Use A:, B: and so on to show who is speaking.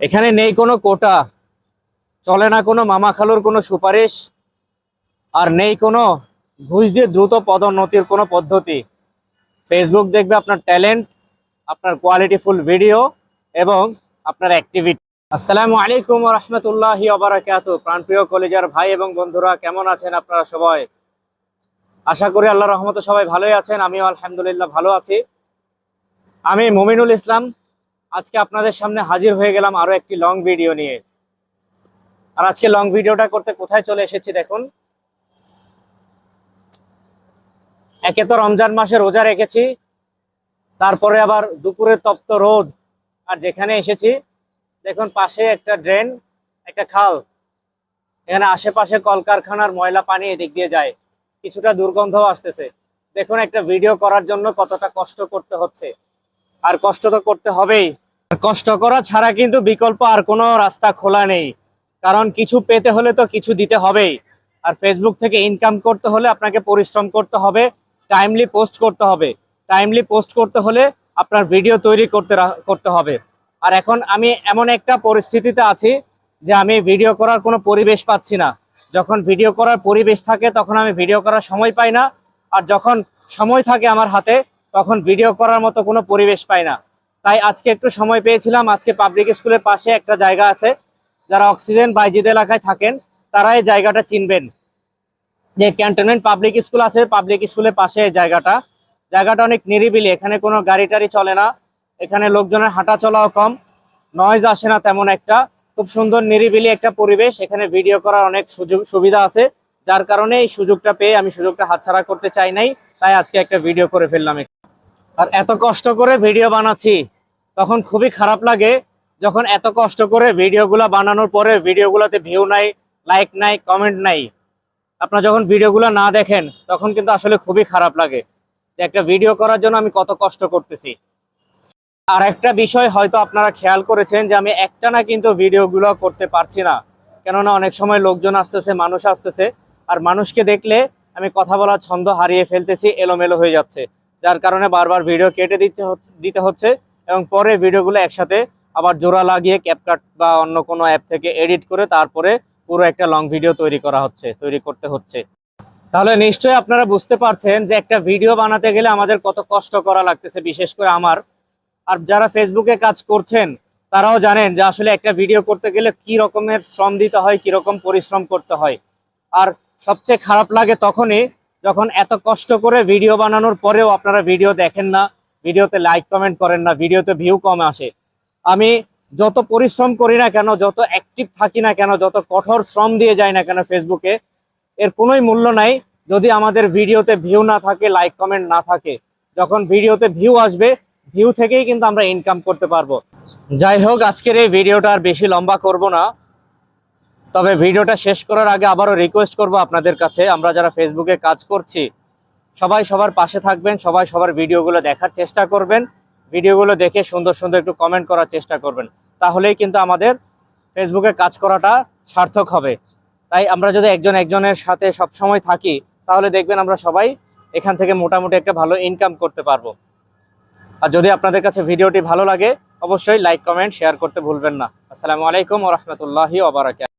A: এখানে নেই কোনো কোটা। চলে না কোনো মামা খালুর কোনো সুপারিশ। আর নেই কোনো ঘুষ দিয়ে দ্রুত পদোন্নতির কোনো পদ্ধতি। ফেসবুক দেখবে আপনার ট্যালেন্ট আপনার কোয়ালিটিফুল ভিডিও এবং আপনার অ্যাক্টিভিটি আসসালামু আলাইকুম রহমতুল্লাহি অবরাকাত প্রাণপ্রিয় কলেজার ভাই এবং বন্ধুরা, কেমন আছেন আপনারা সবাই? আশা করি আল্লাহ রহমতে সবাই ভালোই আছেন। আমিও আলহামদুলিল্লাহ ভালো আছি। আমি মমিনুল ইসলাম আজকে আপনাদের সামনে হাজির হয়ে গেলাম আরও একটি লং ভিডিও নিয়ে। আর আজকে লং ভিডিওটা করতে কোথায় চলে এসেছি দেখুন। একে তো রমজান মাসে রোজা রেখেছি, তারপরে আবার দুপুরে তপ্ত রোদ। আর যেখানে এসেছি, দেখুন পাশে একটা ড্রেন একটা খাল। এখানে আশেপাশে কলকারখানার ময়লা পানি এদিক দিয়ে যায়। কিছুটা দুর্গন্ধও আসতেছে। দেখুন একটা ভিডিও করার জন্য কতটা কষ্ট করতে হচ্ছে। আর কষ্ট তো করতে হবেই। কষ্ট করা ছাড়া কিন্তু বিকল্প আর কোনো রাস্তা খোলা নেই। কারণ কিছু পেতে হলে তো কিছু দিতে হবেই। আর ফেসবুক থেকে ইনকাম করতে হলে আপনাকে পরিশ্রম করতে হবে টাইমলি পোস্ট করতে হবে। টাইমলি পোস্ট করতে হলে আপনার ভিডিও তৈরি করতে করতে হবে। আর এখন আমি এমন একটা পরিস্থিতিতে আছি যে আমি ভিডিও করার কোনো পরিবেশ পাচ্ছি না। যখন ভিডিও করার পরিবেশ থাকে, তখন আমি ভিডিও করার সময় পাই না। আর যখন সময় থাকে আমার হাতে তখন ভিডিও করার মতো কোনো পরিবেশ পাই না। তাই আজকে একটু সময় পেয়েছিলাম। আজকে পাবলিক স্কুলের পাশে একটা জায়গা আছে, যারা অক্সিজেন বাইজিদ এলাকায় থাকেন তারা এই জায়গাটা চিনবেন। যে ক্যান্টনমেন্ট পাবলিক স্কুল আছে পাবলিক স্কুলের পাশে এই জায়গাটা। জায়গাটা অনেক নিরিবিলি, এখানে কোনো গাড়ি টাড়ি চলে না। এখানে লোকজনের হাঁটা চলাও কম নয়েজ আসে না তেমন একটা। খুব সুন্দর নিরিবিলি একটা পরিবেশ, এখানে ভিডিও করার অনেক সুযোগ সুবিধা আছে। যার কারণে এই সুযোগটা পেয়ে আমি সুযোগটা হাতছাড়া করতে চাই নাই, তাই আজকে একটা ভিডিও করে ফেললাম। আর এত কষ্ট করে ভিডিও বানাচ্ছি, তখন খুবই খারাপ লাগে যখন এত কষ্ট করে ভিডিওগুলো বানানোর পরে ভিডিওগুলোতে ভিউ নাই লাইক নাই কমেন্ট নাই। আপনারা যখন ভিডিওগুলো না দেখেন, তখন কিন্তু আসলে খুবই খারাপ লাগে যে একটা ভিডিও করার জন্য আমি কত কষ্ট করতেছি। আর একটা বিষয় হয়তো আপনারা খেয়াল করেছেন যে আমি একটা না কিন্তু ভিডিওগুলো করতে পারছি না। কেননা অনেক সময় লোকজন আসতেছে, মানুষ আসতেছে, আর মানুষকে দেখলে আমি কথা বলার ছন্দ হারিয়ে ফেলতেছি, এলোমেলো হয়ে যাচ্ছে। যার কারণে বারবার ভিডিও কেটে দিতে হচ্ছে দিতে হচ্ছে এবং পরে ভিডিওগুলো একসাথে আবার জোড়া লাগিয়ে ক্যাপকাট বা অন্য কোনো অ্যাপ থেকে এডিট করে তারপরে পুরো একটা লং ভিডিও তৈরি করা হচ্ছে, তৈরি করতে হচ্ছে। তাহলে নিশ্চয়ই আপনারা বুঝতে পারছেন যে একটা ভিডিও বানাতে গেলে আমাদের কত কষ্ট করা লাগতেছে, বিশেষ করে আমার। আর যারা ফেসবুকে কাজ করছেন, তারাও জানেন যে আসলে একটা ভিডিও করতে গেলে কি রকমের শ্রম দিতে হয়, কি রকম পরিশ্রম করতে হয়। আর সবচেয়ে খারাপ লাগে তখনই যখন এত কষ্ট করে ভিডিও বানানোর পরেও আপনারা ভিডিও দেখেন না, ভিডিওতে লাইক কমেন্ট করেন না, ভিডিওতে ভিউ কম আসে। আমি যত পরিশ্রম করি না কেন, যত অ্যাক্টিভ থাকি না কেন, যত কঠোর শ্রম দিয়ে যাই না কেন ফেসবুকে এর কোনোই মূল্য নাই। যদি আমাদের ভিডিওতে ভিউ না থাকে লাইক কমেন্ট না থাকে, যখন ভিডিওতে ভিউ আসবে ভিউ থেকেই কিন্তু আমরা ইনকাম করতে পারব। যাই হোক, আজকের এই ভিডিওটা আর বেশি লম্বা করব না। তবে ভিডিওটা শেষ করার আগে আবারও রিকোয়েস্ট করব আপনাদের কাছে। আমরা যারা ফেসবুকে কাজ করছি, সবাই সবার পাশে থাকবেন, সবাই সবার ভিডিওগুলো দেখার চেষ্টা করবেন, ভিডিওগুলো দেখে সুন্দর সুন্দর একটু কমেন্ট করার চেষ্টা করবেন। তাহলেই কিন্তু আমাদের ফেসবুকে কাজ করাটা সার্থক হবে। তাই আমরা যদি একজন একজনের সাথে সব সময় থাকি, তাহলে দেখবেন আমরা সবাই এখান থেকে মোটামুটি একটা ভালো ইনকাম করতে পারব। আর যদি আপনাদের কাছে ভিডিওটি ভালো লাগে, অবশ্যই লাইক কমেন্ট শেয়ার করতে ভুলবেন না। আসসালামু আলাইকুম রহমতুল্লাহি ওবরাকাত